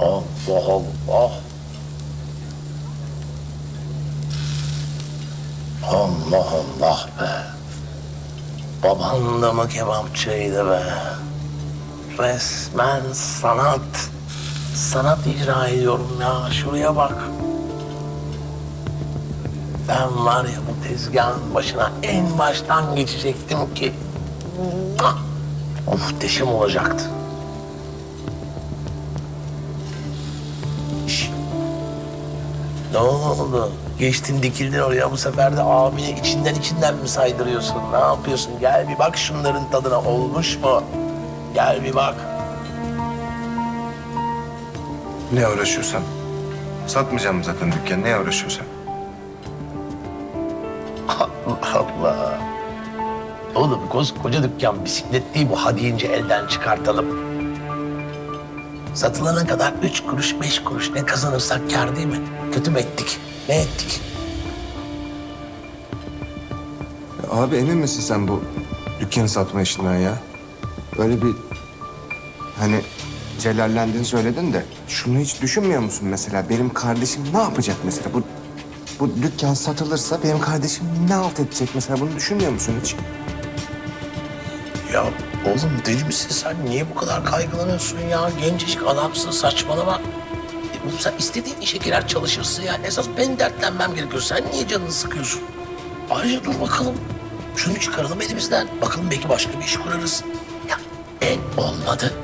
Allah Allah. Allah Allah be. Baban da mı kebapçıydı be? Resmen sanat. Sanat icra ediyorum ya. Şuraya bak. Ben var ya bu tezgahın başına en baştan geçecektim ki. ah, Muhteşem olacaktı. Ne oldu? Geçtin dikildin oraya bu sefer de abini içinden içinden mi saydırıyorsun? Ne yapıyorsun? Gel bir bak şunların tadına olmuş mu? Gel bir bak. Ne uğraşıyorsan. Satmayacağım zaten dükkanı. Ne uğraşıyorsan. Allah Allah. Oğlum koskoca dükkan bisiklet değil bu. Hadi ince elden çıkartalım. Satılana kadar üç kuruş, beş kuruş ne kazanırsak kâr değil mi? Kötü mü ettik? Ne ettik? Ya abi emin misin sen bu dükkanı satma işinden ya? Öyle bir hani celallendiğini söyledin de şunu hiç düşünmüyor musun mesela? Benim kardeşim ne yapacak mesela? Bu bu dükkan satılırsa benim kardeşim ne halt edecek mesela? Bunu düşünmüyor musun hiç? Ya oğlum deli misin sen? Niye bu kadar kaygılanıyorsun ya? Gencecik adamsın saçmalama. E, oğlum sen istediğin işe girer çalışırsın ya. Esas ben dertlenmem gerekiyor. Sen niye canını sıkıyorsun? Ayrıca dur bakalım. Şunu çıkaralım elimizden. Bakalım belki başka bir iş kurarız. Ya en olmadı